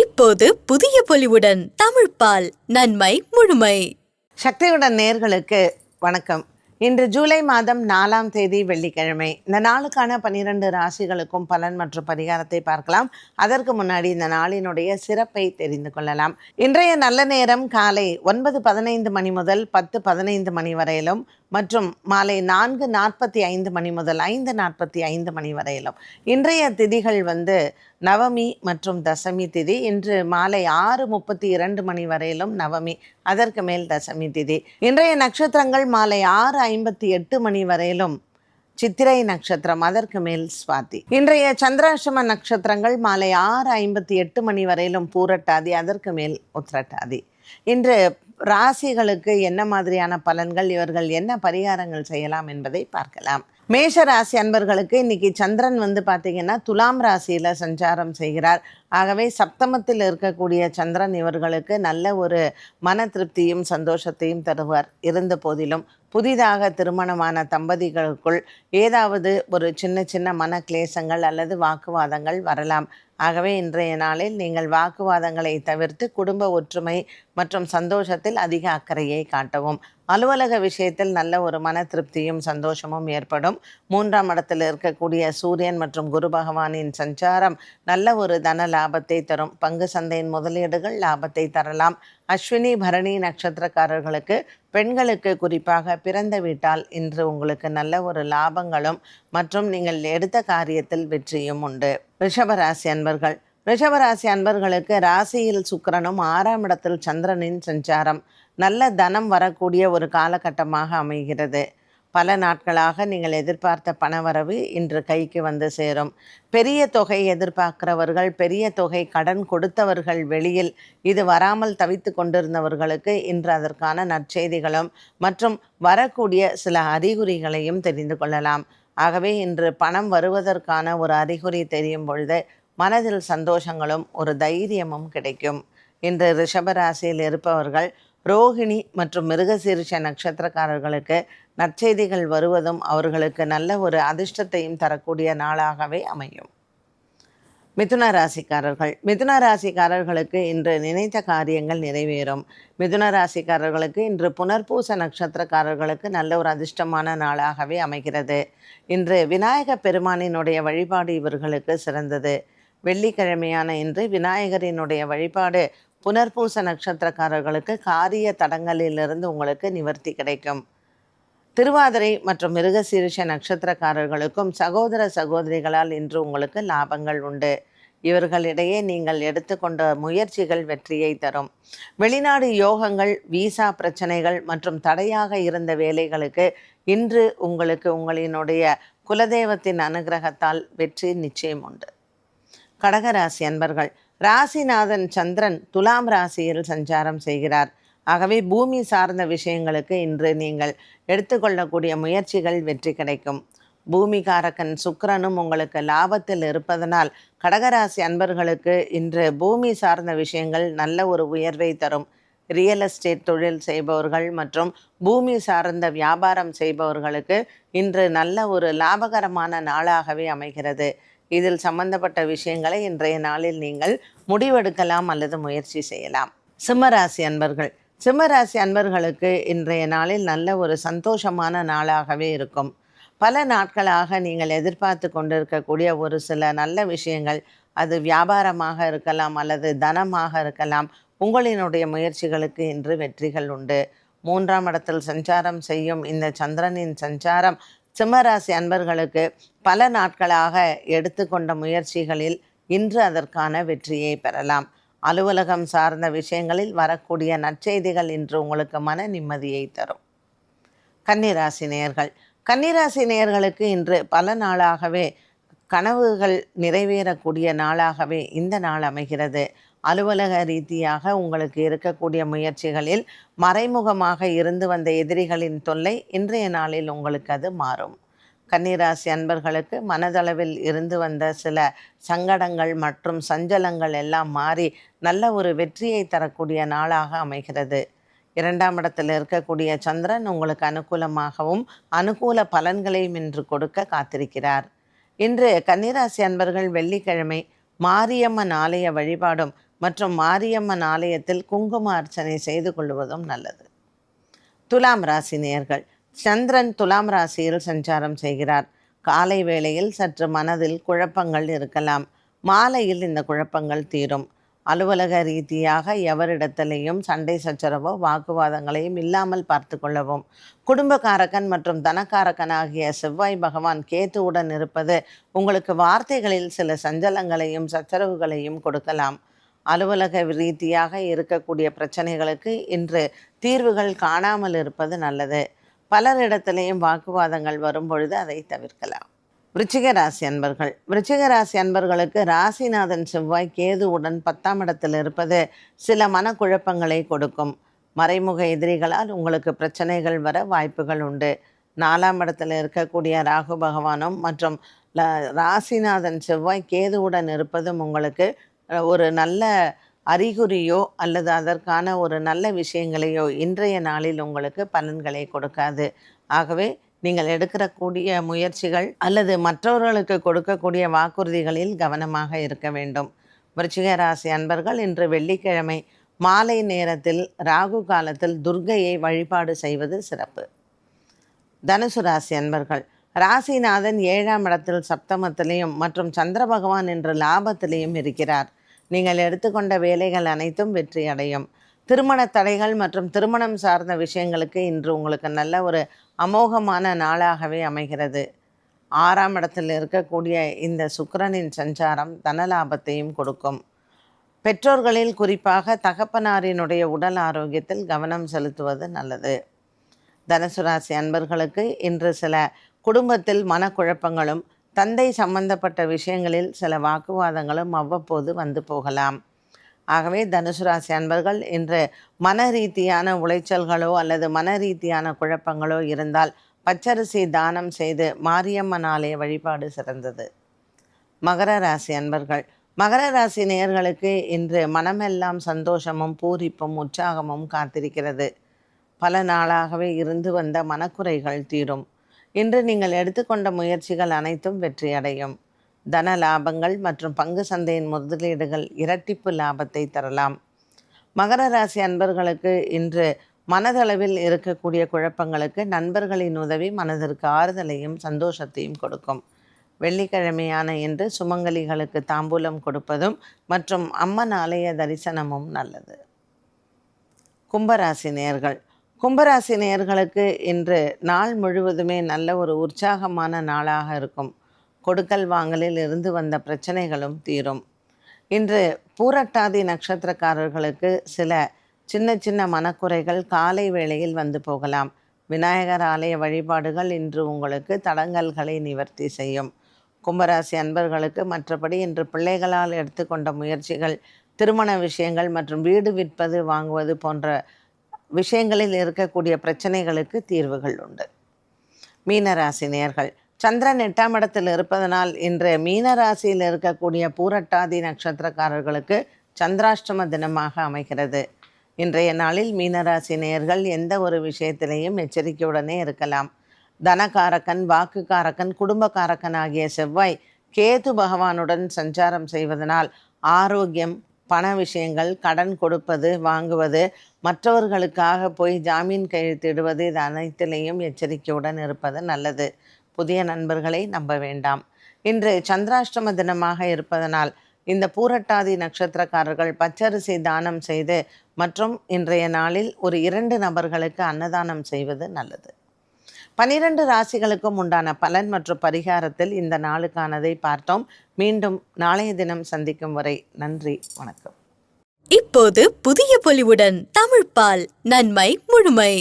இப்போது புதிய பொலிவுடன் தமிழ் பால் நன்மை முழுமை. சக்தியுடன் நேர்களுக்கு வணக்கம். இன்று ஜூலை மாதம் நாலாம் தேதி வெள்ளிக்கிழமை. இந்த நாளுக்கான பனிரெண்டு ராசிகளுக்கும் பலன் மற்றும் பரிகாரத்தை பார்க்கலாம். அதற்கு முன்னாடி இந்த நாளினுடைய சிறப்பை தெரிந்து கொள்ளலாம். இன்றைய நல்ல நேரம் காலை ஒன்பது பதினைந்து மணி முதல் பத்து பதினைந்து மணி வரையிலும் மற்றும் மாலை நான்கு நாற்பத்தி ஐந்து மணி முதல் ஐந்து நாற்பத்தி ஐந்து மணி வரையிலும். இன்றைய திதிகள் வந்து நவமி மற்றும் தசமி திதி. இன்று மாலை ஆறு முப்பத்தி இரண்டு மணி வரையிலும் நவமி அதற்கு மேல் தசமி திதி. இன்றைய நட்சத்திரங்கள் மாலை ஆறு ஐம்பத்தி எட்டு மணி வரையிலும் சித்திரை நட்சத்திரம் அதற்கு மேல் சுவாதி. இன்றைய சந்திராசிரம நட்சத்திரங்கள் மாலை ஆறு ஐம்பத்தி எட்டு மணி வரையிலும் பூரட்டாதி அதற்கு மேல் உத்திரட்டாதி. இன்று ராசிகளுக்கு என்ன மாதிரியான பலன்கள் இவர்கள் என்ன பரிகாரங்கள் செய்யலாம் என்பதை பார்க்கலாம். மேஷ ராசி அன்பர்களுக்கு இன்னைக்கு சந்திரன் வந்து பார்த்தீங்கன்னா துலாம் ராசியில் சஞ்சாரம் செய்கிறார். ஆகவே சப்தமத்தில் இருக்கக்கூடிய சந்திரன் இவர்களுக்கு நல்ல ஒரு மன திருப்தியும் சந்தோஷத்தையும் தருவார். இருந்த போதிலும் புதிதாக திருமணமான தம்பதிகளுக்குள் ஏதாவது ஒரு சின்ன சின்ன மன கிளேசங்கள் அல்லது வாக்குவாதங்கள் வரலாம். ஆகவே இன்றைய நாளில் நீங்கள் வாக்குவாதங்களை தவிர்த்து குடும்ப ஒற்றுமை மற்றும் சந்தோஷத்தில் அதிக அக்கறையை காட்டவும். அலுவலக விஷயத்தில் நல்ல ஒரு மன திருப்தியும் சந்தோஷமும் ஏற்படும். மூன்றாம் இடத்தில் இருக்கக்கூடிய சூரியன் மற்றும் குரு பகவானின் சஞ்சாரம் நல்ல ஒரு தன லாபத்தை தரும். பங்கு சந்தையின் முதலீடுகள் லாபத்தை தரலாம். அஸ்வினி பரணி நட்சத்திரக்காரர்களுக்கு பெண்களுக்கு குறிப்பாக பிறந்த வீட்டால் இன்று உங்களுக்கு நல்ல ஒரு லாபங்களும் மற்றும் நீங்கள் எடுத்த காரியத்தில் வெற்றியும் உண்டு. ரிஷபராசி அன்பர்கள். ரிஷபராசி அன்பர்களுக்கு ராசியில் சுக்கரனும் ஆறாம் இடத்தில் சந்திரனின் சஞ்சாரம். நல்ல தனம் வரக்கூடிய ஒரு காலகட்டமாக அமைகிறது. பல நாட்களாக நீங்கள் எதிர்பார்த்த பணவரவு இன்று கைக்கு வந்து சேரும். பெரிய தொகை எதிர்பார்க்கிறவர்கள் பெரிய தொகை கடன் கொடுத்தவர்கள் வெளியில் இது வராமல் தவித்து கொண்டிருந்தவர்களுக்கு இன்று அதற்கான நற்செய்திகளும் மற்றும் வரக்கூடிய சில அறிகுறிகளையும் தெரிந்து கொள்ளலாம். ஆகவே இன்று பணம் வருவதற்கான ஒரு அறிகுறி தெரியும் பொழுது மனதில் சந்தோஷங்களும் ஒரு தைரியமும் கிடைக்கும். இன்று ரிஷபராசியில் இருப்பவர்கள் ரோகிணி மற்றும் மிருகசீரிஷ நட்சத்திரக்காரர்களுக்கு நற்செய்திகள் வருவதும் அவர்களுக்கு நல்ல ஒரு அதிர்ஷ்டத்தையும் தரக்கூடிய நாளாகவே அமையும். மிதுன ராசிக்காரர்கள். மிதுன ராசிக்காரர்களுக்கு இன்று நினைத்த காரியங்கள் நிறைவேறும். மிதுன ராசிக்காரர்களுக்கு இன்று புனர்பூச நட்சத்திரக்காரர்களுக்கு நல்ல ஒரு அதிர்ஷ்டமான நாளாகவே அமைகிறது. இன்று விநாயக பெருமானினுடைய வழிபாடு இவர்களுக்கு சிறந்தது. வெள்ளிக்கிழமையான இன்று விநாயகரினுடைய வழிபாடு புனர்பூச நட்சத்திரக்காரர்களுக்கு காரிய தடங்களிலிருந்து உங்களுக்கு நிவர்த்தி கிடைக்கும். திருவாதிரை மற்றும் மிருகசீரிஷ நட்சத்திரக்காரர்களுக்கும் சகோதர சகோதரிகளால் இன்று உங்களுக்கு லாபங்கள் உண்டு. இவர்களிடையே நீங்கள் எடுத்துக்கொண்ட முயற்சிகள் வெற்றியை தரும். வெளிநாடு யோகங்கள் விசா பிரச்சனைகள் மற்றும் தடையாக இருந்த வேலைகளுக்கு இன்று உங்களுக்கு உங்களினுடைய குலதெய்வத்தின் அனுகிரகத்தால் வெற்றி நிச்சயம் உண்டு. கடகராசி அன்பர்கள் ராசிநாதன் சந்திரன் துலாம் ராசியில் சஞ்சாரம் செய்கிறார். ஆகவே பூமி சார்ந்த விஷயங்களுக்கு இன்று நீங்கள் எடுத்துக்கொள்ளக்கூடிய முயற்சிகள் வெற்றி கிடைக்கும். பூமிகாரகன் சுக்கரனும் உங்களுக்கு லாபத்தில் இருப்பதனால் கடகராசி அன்பர்களுக்கு இன்று பூமி சார்ந்த விஷயங்கள் நல்ல ஒரு உயர்வை தரும். ரியல் எஸ்டேட் தொழில் செய்பவர்கள் மற்றும் பூமி சார்ந்த வியாபாரம் செய்பவர்களுக்கு இன்று நல்ல ஒரு லாபகரமான நாளாகவே அமைகிறது. இதில் சம்பந்தப்பட்ட விஷயங்களை இன்றைய நாளில் நீங்கள் முடிவெடுக்கலாம் அல்லது முயற்சி செய்யலாம். சிம்மராசி அன்பர்கள். சிம்மராசி அன்பர்களுக்கு இன்றைய நாளில் நல்ல ஒரு சந்தோஷமான நாளாகவே இருக்கும். பல நாட்களாக நீங்கள் எதிர்பார்த்து கொண்டிருக்கக்கூடிய ஒரு சில நல்ல விஷயங்கள் அது வியாபாரமாக இருக்கலாம் அல்லது தனமாக இருக்கலாம் உங்களினுடைய முயற்சிகளுக்கு இன்று வெற்றிகள் உண்டு. மூன்றாம் இடத்தில் சஞ்சாரம் செய்யும் இந்த சந்திரனின் சஞ்சாரம் சிம்மராசி அன்பர்களுக்கு பல நாட்களாக எடுத்துக்கொண்ட முயற்சிகளில் இன்று அதற்கான வெற்றியை பெறலாம். அலுவலகம் சார்ந்த விஷயங்களில் வரக்கூடிய நற்செய்திகள் இன்று உங்களுக்கு மன நிம்மதியை தரும். கன்னிராசி நேயர்கள். கன்னிராசி நேயர்களுக்கு இன்று பல நாளாகவே கனவுகள் நிறைவேறக்கூடிய நாளாகவே இந்த நாள் அமைகிறது. அலுவலக ரீதியாக உங்களுக்கு இருக்கக்கூடிய முயற்சிகளில் மறைமுகமாக இருந்து வந்த எதிரிகளின் தொல்லை இன்றைய நாளில் உங்களுக்கு அது மாறும். கன்னிராசி அன்பர்களுக்கு மனதளவில் இருந்து வந்த சில சங்கடங்கள் மற்றும் சஞ்சலங்கள் எல்லாம் மாறி நல்ல ஒரு வெற்றியை தரக்கூடிய நாளாக அமைகிறது. இரண்டாம் இடத்தில் இருக்கக்கூடிய சந்திரன் உங்களுக்கு அனுகூலமாகவும் அனுகூல பலன்களையும் இன்று கொடுக்க காத்திருக்கிறார். இன்று கன்னிராசி அன்பர்கள் வெள்ளிக்கிழமை மாரியம்மன் ஆலய வழிபாடும் மற்றும் மாரியம்மன் ஆலயத்தில் குங்கும அர்ச்சனை செய்து கொள்வதும் நல்லது. துலாம் ராசி நேர்கள். சந்திரன் துலாம் ராசியில் சஞ்சாரம் செய்கிறார். காலை வேளையில் சற்று மனதில் குழப்பங்கள் இருக்கலாம். மாலையில் இந்த குழப்பங்கள் தீரும். அலுவலக ரீதியாக எவரிடத்திலையும் சண்டை சச்சரவோ வாக்குவாதங்களையும் இல்லாமல் பார்த்து கொள்ளவும். குடும்பக்காரக்கன் மற்றும் தனக்காரக்கன் ஆகிய செவ்வாய் பகவான் கேத்துவுடன் இருப்பது உங்களுக்கு வார்த்தைகளில் சில சஞ்சலங்களையும் சச்சரவுகளையும் கொடுக்கலாம். அலுவலக ரீதியாக இருக்கக்கூடிய பிரச்சனைகளுக்கு இன்று தீர்வுகள் காணாமல் இருப்பது நல்லது. பலரிடத்திலேயும் வாக்குவாதங்கள் வரும் பொழுது அதை தவிர்க்கலாம். விருச்சிக ராசி அன்பர்கள். விருச்சிக ராசி அன்பர்களுக்கு ராசிநாதன் செவ்வாய் கேதுவுடன் பத்தாம் இடத்தில் இருப்பது சில மனக்குழப்பங்களை கொடுக்கும். மறைமுக எதிரிகளால் உங்களுக்கு பிரச்சனைகள் வர வாய்ப்புகள் உண்டு. நாலாம் இடத்துல இருக்கக்கூடிய ராகு பகவானும் மற்றும் ராசிநாதன் செவ்வாய் கேதுவுடன் இருப்பதும் உங்களுக்கு ஒரு நல்ல அறிகுறியோ அல்லது அதற்கான ஒரு நல்ல விஷயங்களையோ இன்றைய நாளில் உங்களுக்கு பலன்களை கொடுக்காது. ஆகவே நீங்கள் எடுக்கக்கூடிய முயற்சிகள் அல்லது மற்றவர்களுக்கு கொடுக்கக்கூடிய வாக்குறுதிகளில் கவனமாக இருக்க வேண்டும். விருச்சிக ராசி அன்பர்கள் இன்று வெள்ளிக்கிழமை மாலை நேரத்தில் ராகு காலத்தில் துர்க்கையை வழிபாடு செய்வது சிறப்பு. தனுசு ராசி அன்பர்கள் ராசிநாதன் ஏழாம் இடத்தில் சப்தமத்திலையும் மற்றும் சந்திர பகவான் இன்று லாபத்திலையும் இருக்கிறார். நீங்கள் எடுத்துக்கொண்ட வேலைகள் அனைத்தும் வெற்றி அடையும். திருமண தடைகள் மற்றும் திருமணம் சார்ந்த விஷயங்களுக்கு இன்று உங்களுக்கு நல்ல ஒரு அமோகமான நாளாகவே அமைகிறது. ஆறாம் இடத்தில் இருக்கக்கூடிய இந்த சுக்கரனின் சஞ்சாரம் தனலாபத்தையும் கொடுக்கும். பெற்றோர்களில் குறிப்பாக தகப்பனாரினுடைய உடல் ஆரோக்கியத்தில் கவனம் செலுத்துவது நல்லது. தனுசு ராசி அன்பர்களுக்கு இன்று சில குடும்பத்தில் மனக்குழப்பங்களும் தந்தை சம்பந்தப்பட்ட விஷயங்களில் சில வாக்குவாதங்களும் அவ்வப்போது வந்து போகலாம். ஆகவே தனுசு ராசி அன்பர்கள் இன்று மன ரீதியான உளைச்சல்களோ அல்லது மன ரீதியான குழப்பங்களோ இருந்தால் பச்சரிசி தானம் செய்து மாரியம்மன் ஆலய வழிபாடு சிறந்தது. மகர ராசி அன்பர்கள் மகர ராசி நேயர்களுக்கு இன்று மனமெல்லாம் சந்தோஷமும் பூரிப்பும் உற்சாகமும் காத்திருக்கிறது. பல நாளாகவே இருந்து வந்த மனக்குறைகள் தீரும். இன்று நீங்கள் எடுத்துக்கொண்ட முயற்சிகள் அனைத்தும் வெற்றியடையும். தன லாபங்கள் மற்றும் பங்கு சந்தையின் முதலீடுகள் இரட்டிப்பு லாபத்தை தரலாம். மகர ராசி அன்பர்களுக்கு இன்று மனதளவில் இருக்கக்கூடிய குழப்பங்களுக்கு நண்பர்களின் உதவி மனதிற்கு ஆறுதலையும் சந்தோஷத்தையும் கொடுக்கும். வெள்ளிக்கிழமையான இன்று சுமங்கலிகளுக்கு தாம்பூலம் கொடுப்பதும் மற்றும் அம்மன் ஆலய தரிசனமும் நல்லது. கும்பராசி நேர்கள் கும்பராசி நேயர்களுக்கு இன்று நாள் முழுவதுமே நல்ல ஒரு உற்சாகமான நாளாக இருக்கும். கொடுக்கல் வாங்கலில் இருந்து வந்த பிரச்சனைகளும் தீரும். இன்று பூரட்டாதி நட்சத்திரக்காரர்களுக்கு சில சின்ன சின்ன மனக்குறைகள் காலை வேளையில் வந்து போகலாம். விநாயகர் ஆலய வழிபாடுகள் இன்று உங்களுக்கு தடங்கல்களை நிவர்த்தி செய்யும். கும்பராசி அன்பர்களுக்கு மற்றபடி இன்று பிள்ளைகளால் எடுத்துக்கொண்ட முயற்சிகள் திருமண விஷயங்கள் மற்றும் வீடு விற்பது வாங்குவது போன்ற விஷயங்களில் இருக்கக்கூடிய பிரச்சனைகளுக்கு தீர்வுகள் உண்டு. மீனராசினியர்கள் சந்திரன் எட்டாம் இடத்தில் இருப்பதனால் இன்று மீனராசியில் இருக்கக்கூடிய பூரட்டாதி நட்சத்திரக்காரர்களுக்கு சந்திராஷ்டம தினமாக அமைகிறது. இன்றைய நாளில் மீனராசி நேயர்கள் எந்த ஒரு விஷயத்திலையும் எச்சரிக்கையுடனே இருக்கலாம். தனகாரகன் வாக்குக்காரக்கன் குடும்பக்காரக்கன் ஆகிய செவ்வாய் கேது பகவானுடன் சஞ்சாரம் செய்வதனால் ஆரோக்கியம் பண விஷயங்கள் கடன் கொடுப்பது வாங்குவது மற்றவர்களுக்காக போய் ஜாமீன் கையெழுத்திடுவது இது அனைத்திலையும் எச்சரிக்கையுடன் இருப்பது நல்லது. புதிய நண்பர்களை நம்ப வேண்டாம். இன்று சந்திராஷ்டம தினமாக இருப்பதனால் இந்த பூரட்டாதி நட்சத்திரக்காரர்கள் பச்சரிசி தானம் செய்து மற்றும் இன்றைய நாளில் ஒரு இரண்டு நபர்களுக்கு அன்னதானம் செய்வது நல்லது. பனிரெண்டு ராசிகளுக்கும் உண்டான பலன் மற்றும் பரிகாரத்தில் இந்த நாளுக்கானதை பார்த்தோம். மீண்டும் நாளைய தினம் சந்திக்கும் வரை நன்றி வணக்கம். இப்போது புதிய பொலிவுடன் தமிழ்ப்பால் நன்மை முழுமை.